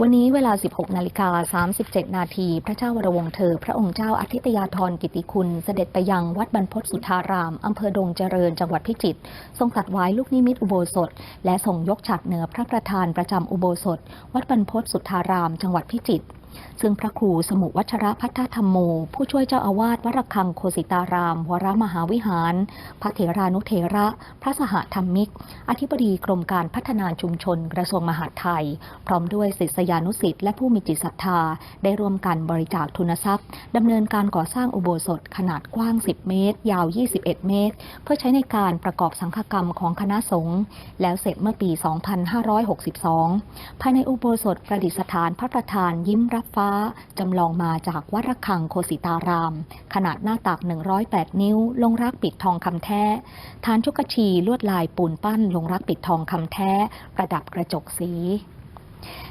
วันนี้เวลา 16 นาฬิกา 37 นาที พระเจ้าวรวงเธอ พระองค์เจ้าอาทิตยาธรกิติคุณ เสด็จไปยังวัดบรรพตสุทธาราม อำเภอดงเจริญ จังหวัดพิจิตร ทรงตัดไว้ลูกนิมิตอุโบสถ และทรงยกฉากเหนือพระประธานประจำอุโบสถ วัดบรรพตสุทธาราม จังหวัดพิจิตร ซึ่งพระครูสมุวัชระพัฒธรรมโม ผู้ช่วยเจ้าอาวาสวัดระฆังโคสิตาราม วรมหาวิหาร พระเถรานุเถระ พระสหธรรมิก อธิบดีกรมการพัฒนาชุมชนกระทรวงมหาดไทย พร้อมด้วยศิษยานุสิษย์และผู้มีจิตศรัทธา ได้ร่วมกันบริจาคทุนทรัพย์ดำเนินการก่อสร้างอุโบสถขนาดกว้าง 10 เมตร ยาว 21 เมตร เพื่อใช้ในการประกอบสังฆกรรมของคณะสงฆ์แล้วเสร็จเมื่อปี 2562 ภายในอุโบสถประดิษฐานพระประธานยิ้มรับฟ้าจำลองมาจากวัดระฆังโคสิตาราม ขนาดหน้าตัก 108 นิ้ว ลงรักปิดทองคำแท้ ฐานชุกชีลวดลายปูนปั้น ลงรักปิดทองคำแท้ ประดับกระจกสี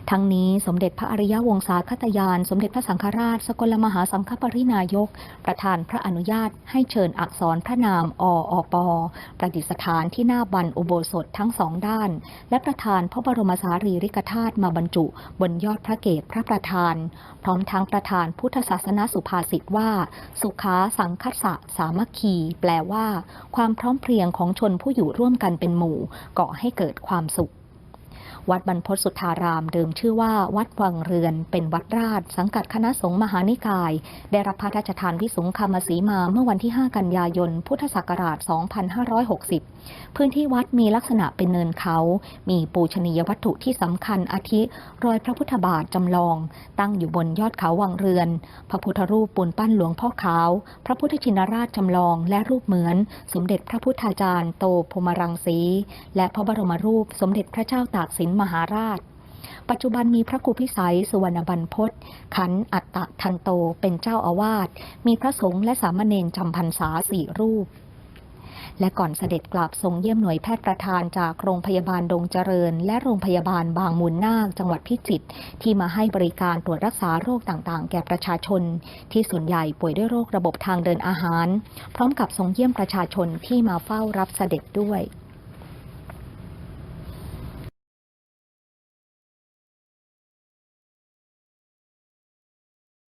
ทั้งนี้สมเด็จพระอริยวงศาคตยาน สมเด็จพระสังฆราช สกลมหาสังฆปรินายก ประธานพระอนุญาตให้เชิญอักษรพระนามออปประดิษฐานที่หน้าบันอุโบสถทั้งสองด้าน และประธานพระบรมสารีริกธาตุมาบรรจุ บนยอดพระเกศพระประธาน พร้อมทั้งประธานพุทธศาสนาสุภาษิตว่า สุขาสังคัสสะสามัคคี แปลว่า ความพร้อมเพรียงของชนผู้อยู่ร่วมกันเป็นหมู่ก่อให้เกิดความสุข วัดบรรพตสุทธาราม เดิมชื่อว่าวัดวังเรือน เป็นวัดราช สังกัดคณะสงฆ์มหานิกาย ได้รับพระราชทานวิสุงคามสีมาเมื่อวันที่ 5 กันยายน พุทธศักราช 2560 พื้นที่วัดมีลักษณะเป็นเนินเขา มีปูชนียวัตถุที่สำคัญอาทิ รอยพระพุทธบาทจำลอง ตั้งอยู่บนยอดเขาวังเรือน พระพุทธรูปปูนปั้นหลวงพ่อขาว พระพุทธชินราชจำลองและรูปเหมือน สมเด็จพระพุทธาจารย์โตพมรังสี และพระบรมรูปสมเด็จพระเจ้าตากสินมหาราช ปัจจุบันมีพระครูพิสัยสุวรรณบรรพตขันอัตตะทันโตเป็นเจ้าอาวาส มีพระสงฆ์และสามเณรจำพรรษาสี่รูปและก่อนเสด็จกลับทรงเยี่ยมหน่วยแพทย์ประธานจากโรงพยาบาลดงเจริญ และโรงพยาบาลบางมูลนาคจังหวัดพิจิตรที่มาให้บริการตรวจรักษาโรคต่างๆ แก่ประชาชน ที่ส่วนใหญ่ป่วยด้วยโรคระบบทางเดินอาหาร พร้อมกับทรงเยี่ยมประชาชนที่มาเฝ้ารับเสด็จด้วย